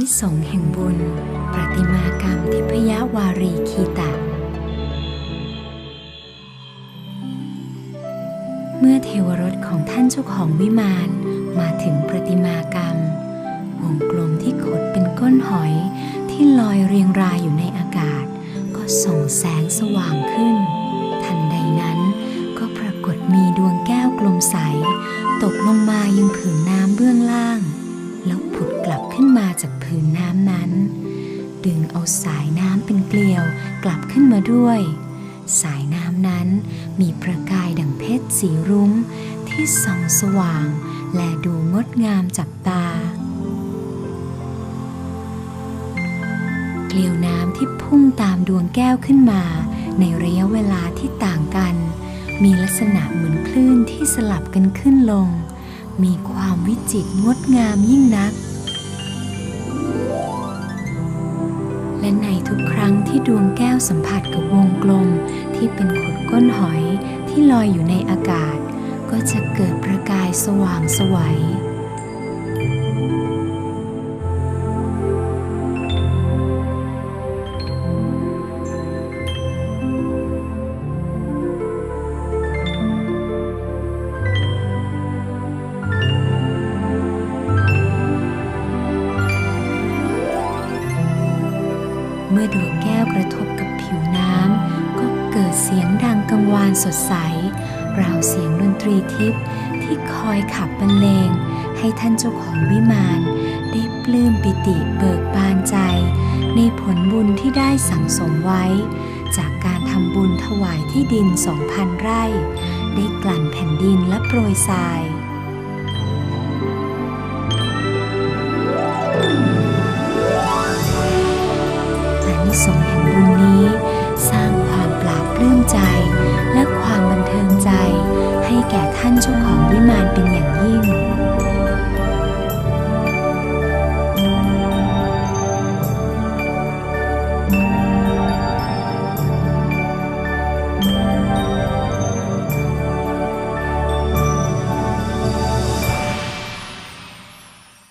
นิสงแห่งบุญ ประติมากรรมทิพยวารีคีตะ เมื่อเทวรถของท่านเจ้าของวิมานมาถึงประติมากรรม วงกลมที่ขดเป็นก้นหอยที่ลอยเรียงรายอยู่ในอากาศ ก็ส่องแสงสว่างขึ้น ทันใดนั้นก็ปรากฏมีดวงแก้วกลมใส ตกลงมายังผืนน้ำเบื้องล่าง แล้วผุด จากผืนน้ำนั้น ดึงเอาสายน้ำเป็นเกลียวกลับขึ้นมาด้วย สายน้ำนั้นมีประกายดังเพชรสีรุ้ง ที่ส่องสว่าง และดูงดงามจับตา เกลียวน้ำที่พุ่งตามดวงแก้วขึ้นมา ในระยะเวลาที่ต่างกัน มีลักษณะเหมือนคลื่นที่สลับกันขึ้นลงมีความวิจิตรงดงามยิ่งนัก และในทุกครั้งที่ดวงแก้วสัมผัสกับวงกลม ที่เป็นขดก้นหอยที่ลอยอยู่ในอากาศ ก็จะเกิดประกายสว่างสวัย เมื่อดวงแก้วกระทบกับผิวน้ำก็เกิดเสียงดังกังวานสดใส ราวเสียงดนตรีทิพย์ที่คอยขับบรรเลง ให้ท่านเจ้าของวิมานได้ปลื้มปิติเบิกบานใจ ในผลบุญที่ได้สั่งสมไว้ จากการทำบุญถวายที่ดินสองพันไร่ ได้กลั่นแผ่นดินและโปรยทราย อานิสงแห่งบุญนี้ สร้างความปราบปลื้มใจ และความบันเทิงใจ ให้แก่ท่านเจ้าของวิมานเป็นอย่างยิ่ง